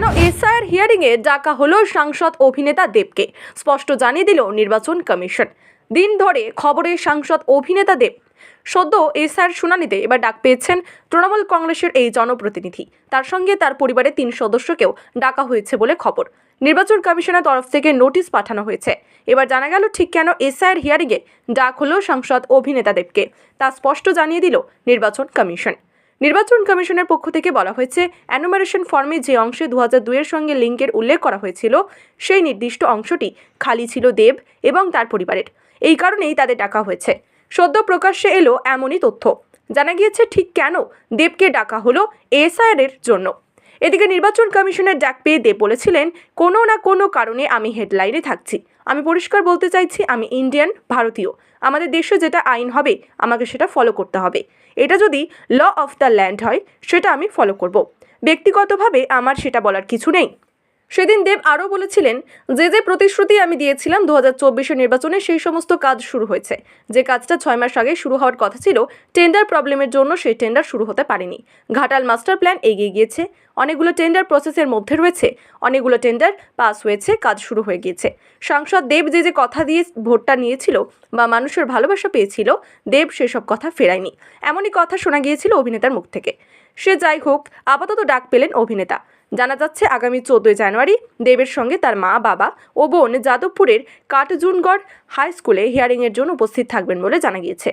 কেন এসআইয়ের হিয়ারিংয়ে ডাকা হলো সাংসদ অভিনেতা দেবকে? স্পষ্ট জানিয়ে দিল নির্বাচন কমিশন। দিন ধরে খবরে সাংসদ অভিনেতা দেব। সদ্য এসআইয়ের শুনানিতে এবার ডাক পেয়েছেন তৃণমূল কংগ্রেসের এই জনপ্রতিনিধি। তার সঙ্গে তার পরিবারের তিন সদস্যকেও ডাকা হয়েছে বলে খবর। নির্বাচন কমিশনের তরফ থেকে নোটিশ পাঠানো হয়েছে। এবার জানা গেল ঠিক কেন এসআইয়ের হিয়ারিংয়ে ডাক হলো সাংসদ অভিনেতা দেবকে। তা স্পষ্ট জানিয়ে দিল নির্বাচন কমিশন। নির্বাচন কমিশনের পক্ষ থেকে বলা হয়েছে অ্যানুমারেশন ফর্মে যে অংশে দু হাজার সঙ্গে লিঙ্কের উল্লেখ করা হয়েছিল, সেই নির্দিষ্ট অংশটি খালি ছিল দেব এবং তার পরিবারের। এই কারণেই তাদের ডাকা হয়েছে। সদ্য প্রকাশ্যে এলো এমনই তথ্য। জানা গিয়েছে ঠিক কেন দেবকে ডাকা হলো এসআইআর জন্য। এদিকে নির্বাচন কমিশনের ডাক পেয়ে দে বলেছিলেন, কোনো না কোনো কারণে আমি হেডলাইনে থাকছি। আমি পরিষ্কার বলতে চাইছি, আমি ইন্ডিয়ান, ভারতীয়। আমাদের দেশে যেটা আইন হবে, আমাকে সেটা ফলো করতে হবে। এটা যদি ল অফ দ্য ল্যান্ড হয়, সেটা আমি ফলো করব। ব্যক্তিগতভাবে আমার সেটা বলার কিছু নেই। সেদিন দেব আরও বলেছিলেন, যে যে প্রতিশ্রুতি আমি দিয়েছিলাম দু হাজার নির্বাচনে সেই সমস্ত কাজ শুরু হয়েছে। যে কাজটা ছয় মাস আগে শুরু হওয়ার কথা ছিল, টেন্ডার প্রবলেমের জন্য সেই টেন্ডার শুরু হতে পারেনি। ঘাটাল মাস্টার প্ল্যান এগিয়ে গিয়েছে। অনেকগুলো টেন্ডার প্রসেসের মধ্যে রয়েছে। অনেকগুলো টেন্ডার পাস হয়েছে, কাজ শুরু হয়ে গিয়েছে। সাংসদ দেব যে যে কথা দিয়ে ভোটটা নিয়েছিল বা মানুষের ভালোবাসা পেয়েছিল, দেব সেসব কথা ফেরায়নি। এমনই কথা শোনা গিয়েছিল অভিনেতার মুখ থেকে। সে যাই হোক, আপাতত ডাক পেলেন অভিনেতা। জানা যাচ্ছে, আগামী চোদ্দই জানুয়ারি দেবের সঙ্গে তার মা, বাবা ও বোন যাদবপুরের কাটজুনগড় হাই স্কুলে হিয়ারিংয়ের জন্য উপস্থিত থাকবেন বলে জানা গিয়েছে।